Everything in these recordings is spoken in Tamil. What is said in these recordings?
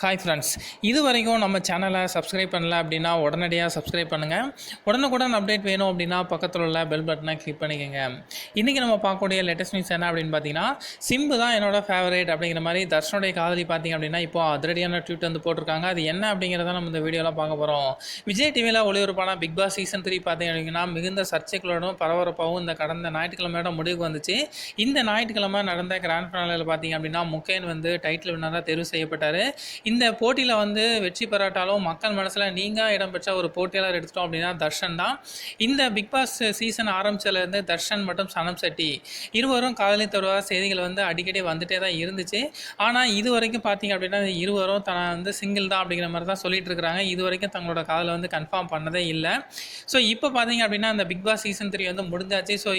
ஹாய் ஃப்ரெண்ட்ஸ் இது வரைக்கும் நம்ம சேனலை சப்ஸ்கிரைப் பண்ணல அப்படின்னா உடனடியாக சப்ஸ்கிரைப் பண்ணுங்கள் உடனுக்குடன் அப்டேட் வேணும் அப்படின்னா பக்கத்தில் உள்ள பெல் பட்டனை கிளிக் பண்ணிக்கோங்க. இன்றைக்கி நம்ம பார்க்கக்கூடிய லேட்டஸ்ட் நியூஸ் என்ன அப்படின்னு பார்த்தீங்கன்னா சிம்பு தான் என்னோடய ஃபேவரேட் அப்படிங்கிற மாதிரி தர்ஷனுடைய காதலி பார்த்தீங்க அப்படின்னா இப்போ அதிரடியான ட்வீட் வந்து போட்டிருக்காங்க. அது என்ன அப்படிங்கிறத நம்ம இந்த வீடியோவில் பார்க்க போகிறோம் விஜய் டிவியில் ஒளிபரப்பான பிக் பாஸ் சீசன் த்ரீ பார்த்தீங்க அப்படின்னா மிகுந்த சர்ச்சைகளோடும் பரபரப்பாகவும் இந்த கடந்த ஞாயிற்றுக்கிழமையோட முடிவுக்கு வந்துச்சு. இந்த ஞாயிற்றுக்கிழமை நடந்த கிராண்ட் ஃபினாலில் பார்த்தீங்க அப்படின்னா முக்கேன் வந்து டைட்டில் வின்னராக தேர்வு செய்யப்பட்டார். இந்த போட்டியில் வந்து வெற்றி பெறாட்டாலும் மக்கள் மனசில் நீங்கள் இடம்பெற்ற ஒரு போட்டியாளர் எடுத்துட்டோம் அப்படின்னா தர்ஷன் தான். இந்த பிக் பாஸ் சீசன் ஆரம்பிச்சதுலேருந்து தர்ஷன் மற்றும் சனம் செட்டி இருவரும் காதலித்தருவா செய்திகள் வந்து அடிக்கடி வந்துட்டே தான் இருந்துச்சு. ஆனால் இது வரைக்கும் பார்த்தீங்க அப்படின்னா இருவரும் தான் வந்து சிங்கிள் தான் அப்படிங்கிற மாதிரி தான் சொல்லிட்டு இருக்கிறாங்க. இது வரைக்கும் தங்களோட காதலை வந்து கன்ஃபார்ம் பண்ணதே இல்லை. ஸோ இப்போ பார்த்தீங்க அப்படின்னா அந்த பிக் பாஸ் சீசன் த்ரீ வந்து முடிஞ்சாச்சு. ஸோ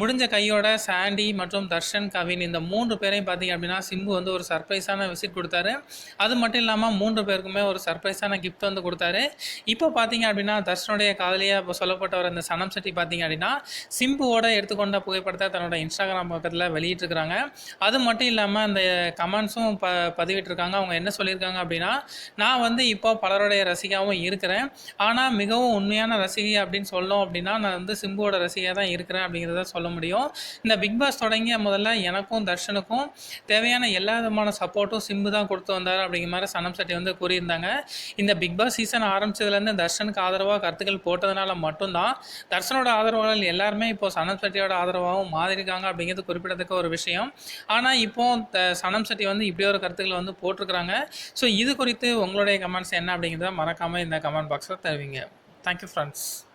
முடிஞ்ச கையோட சாண்டி மற்றும் தர்ஷன் கவின் இந்த மூன்று பேரையும் பார்த்தீங்க அப்படின்னா சிம்பு வந்து ஒரு சர்ப்ரைஸான விசிட் கொடுத்தாரு. அது மட்டும் இல்லாமல் மூன்று பேருக்குமே ஒரு சர்ப்ரைஸான கிஃப்ட் வந்து கொடுத்தாரு. இப்போ பார்த்தீங்க அப்படின்னா தர்ஷனுடைய காதலியாக இப்போ சொல்லப்பட்டவர் அந்த சனம் செட்டி பார்த்தீங்க அப்படின்னா சிம்புவோட எடுத்துக்கொண்ட புகைப்படத்தை தன்னோட இன்ஸ்டாகிராம் பக்கத்தில் வெளியிட்டிருக்கிறாங்க. அது மட்டும் இல்லாமல் அந்த கமெண்ட்ஸும் ப பதிவிட்டிருக்காங்க. அவங்க என்ன சொல்லியிருக்காங்க அப்படின்னா நான் வந்து இப்போ பலருடைய ரசிகாவும் இருக்கிறேன். ஆனால் மிகவும் உண்மையான ரசிகை அப்படின்னு சொல்லணும் அப்படின்னா நான் வந்து சிம்புவோட ரசிகையாக தான் இருக்கிறேன் அப்படிங்கிறத சொல்ல முடியும். இந்த பிக் பாஸ் தொடங்கிய முதல்ல எனக்கும் தர்ஷனுக்கும் தேவையான எல்லா விதமான சப்போர்ட்டும் சிம்பு தான் கொடுத்து வந்தார் அப்படிங்கிற மாதிரி சனம் செட்டி வந்து கூறியிருந்தாங்க. இந்த பிக் பாஸ் சீசன் ஆரம்பிச்சதுலேருந்து தர்ஷனுக்கு ஆதரவாக கருத்துக்கள் போட்டதுனால மட்டும்தான் தர்ஷனோட ஆதரவாளர்கள் எல்லாருமே இப்போ சனம் செட்டியோட ஆதரவாகவும் மாறியிருக்காங்க அப்படிங்கிறது குறிப்பிடத்தக்க ஒரு விஷயம். ஆனால் இப்போ த- சனம் செட்டி வந்து இப்படி ஒரு கருத்துக்களை வந்து போட்டிருக்கிறாங்க. ஸோ இது குறித்து உங்களுடைய கமெண்ட்ஸ் என்ன அப்படிங்கிறத மறக்காமல் இந்த கமெண்ட் பாக்ஸில் தருவீங்க. Thank you friends